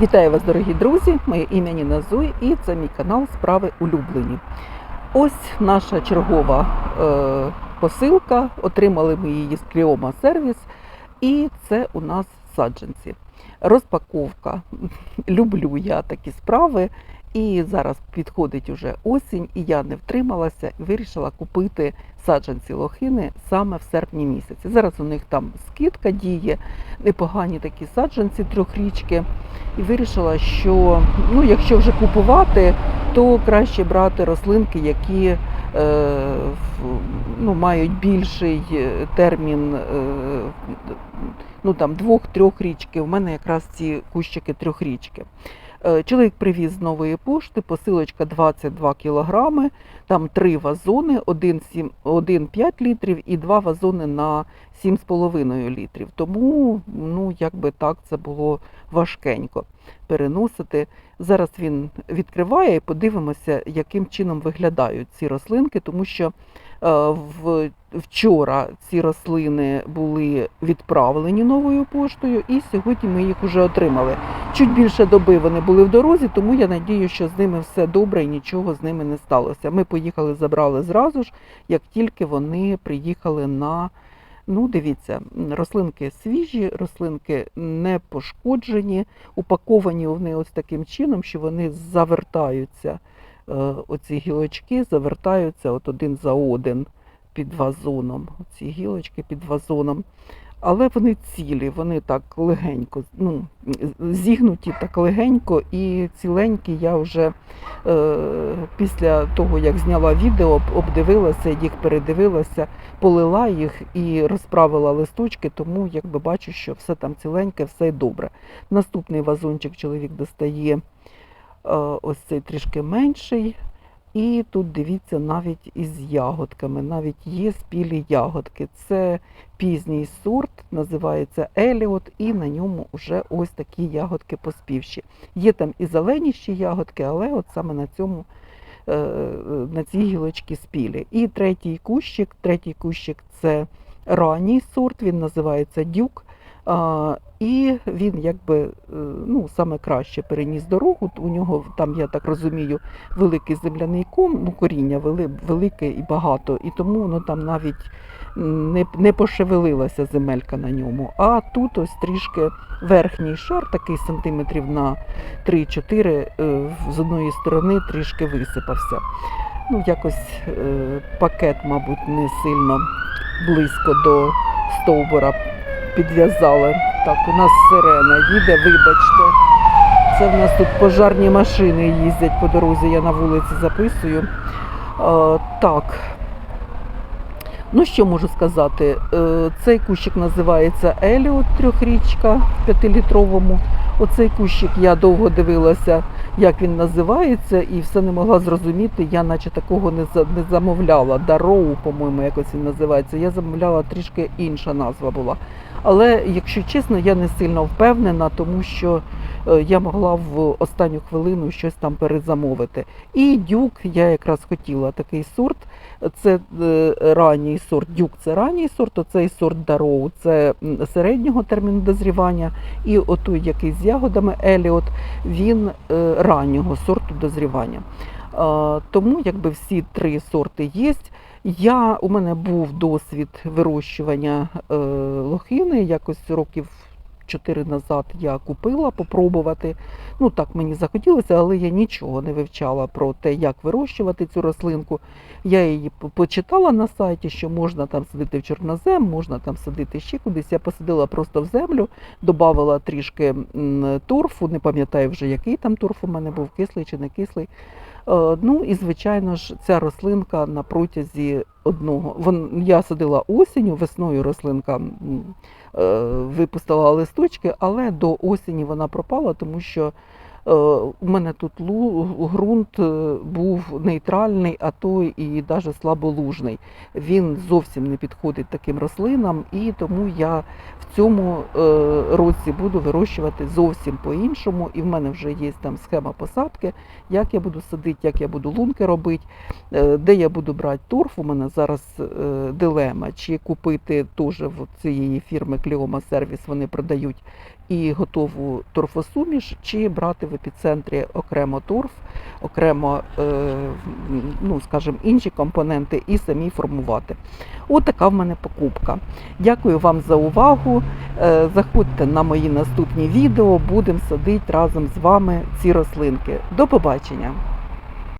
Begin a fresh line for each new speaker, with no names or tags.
Вітаю вас, дорогі друзі! Моє ім'я Ніна Зуй і це мій канал Справи улюблені. Ось наша чергова е, посилка. Отримали ми її з Кріома Сервіс, і це у нас саджанці. Розпаковка. Люблю я такі справи. І зараз підходить уже осінь, і я не втрималася вирішила купити саджанці лохини саме в серпні місяці. Зараз у них там скидка діє, непогані такі саджанці трьохрічки. І вирішила, що ну, якщо вже купувати, то краще брати рослинки, які е, ну, мають більший е, термін е, ну, там, двох-трьох річки. У мене якраз ці кущики трьохрічки. Е, Чоловік привіз з нової пошти, посилочка 22 кілограми, там три вазони, один, 7, один 5 літрів і два вазони на 7,5 літрів. Тому, ну, якби так, це було важкенько переносити. Зараз він відкриває і подивимося, яким чином виглядають ці рослинки, тому що е, вчора ці рослини були відправлені новою поштою, і сьогодні ми їх вже отримали. Чуть більше доби вони були в дорозі, тому я надію, що з ними все добре і нічого з ними не сталося. Ми поїхали, забрали зразу ж, як тільки вони приїхали на. Ну, дивіться, рослинки свіжі, рослинки не пошкоджені, упаковані вони ось таким чином, що вони завертаються, е, оці гілочки завертаються от один за один під вазоном. Ці гілочки під вазоном. Але вони цілі, вони так легенько, ну, зігнуті так легенько і ціленькі я вже е, після того, як зняла відео, обдивилася, їх передивилася, полила їх і розправила листочки, тому якби бачу, що все там ціленьке, все добре. Наступний вазончик чоловік достає е, ось цей трішки менший. І тут дивіться навіть із ягодками, навіть є спілі ягодки. Це пізній сорт, називається Еліот, і на ньому вже ось такі ягодки поспівші. Є там і зеленіші ягодки, але от саме на цьому е, на цій гілочці спілі. І третій кущик, третій кущик це ранній сорт, він називається дюк. А, і він якби е, ну, саме краще переніс дорогу. У нього там, я так розумію, великий земляний ком, ну коріння вели, велике і багато, і тому воно там навіть не, не пошевелилася земелька на ньому. А тут ось трішки верхній шар, такий сантиметрів на 3-4, е, з одної сторони трішки висипався. Ну, якось е, пакет, мабуть, не сильно близько до стовбура підв'язали. Так, у нас сирена їде, вибачте. Це в нас тут пожарні машини їздять по дорозі, я на вулиці записую. Е, так. Ну, що можу сказати? Е, Цей кущик називається Еліот трьохрічка в п'ятилітровому. Оцей кущик я довго дивилася, як він називається, і все не могла зрозуміти. Я наче такого не не замовляла. Дароу, по-моєму, якось він називається. Я замовляла трішки інша назва була. Але, якщо чесно, я не сильно впевнена, тому що е, я могла в останню хвилину щось там перезамовити. І дюк я якраз хотіла такий сорт. Це е, ранній сорт, дюк це ранній сорт, оцей сорт дароу це середнього терміну дозрівання. І отой, який з ягодами Еліот, він е, раннього сорту дозрівання. Тому якби всі три сорти є. Я, у мене був досвід вирощування е, лохини, якось років 4 назад я купила попробувати. Ну так мені захотілося, але я нічого не вивчала про те, як вирощувати цю рослинку. Я її почитала на сайті, що можна там садити в чорнозем, можна там садити ще кудись. Я посадила просто в землю, додавала трішки м, торфу, не пам'ятаю вже, який там торф у мене був, кислий чи не кислий. Е, Ну і звичайно ж, ця рослинка на протязі одного. Вон, я садила осінню, весною рослинка е, випустила листочки, але до осені вона пропала, тому що у мене тут ґрунт е, був нейтральний, а то і навіть слаболужний. Він зовсім не підходить таким рослинам, і тому я в цьому е, році буду вирощувати зовсім по-іншому. І в мене вже є там схема посадки, як я буду садити, як я буду лунки робити, е, де я буду брати торф. У мене зараз е, дилема, чи купити теж в цієї фірми Кліома Сервіс вони продають і готову торфосуміш, чи брати в епіцентрі окремо торф, окремо, е, ну, скажімо, інші компоненти і самі формувати. От така в мене покупка. Дякую вам за увагу. Е, Заходьте на мої наступні відео, будемо садити разом з вами ці рослинки. До побачення!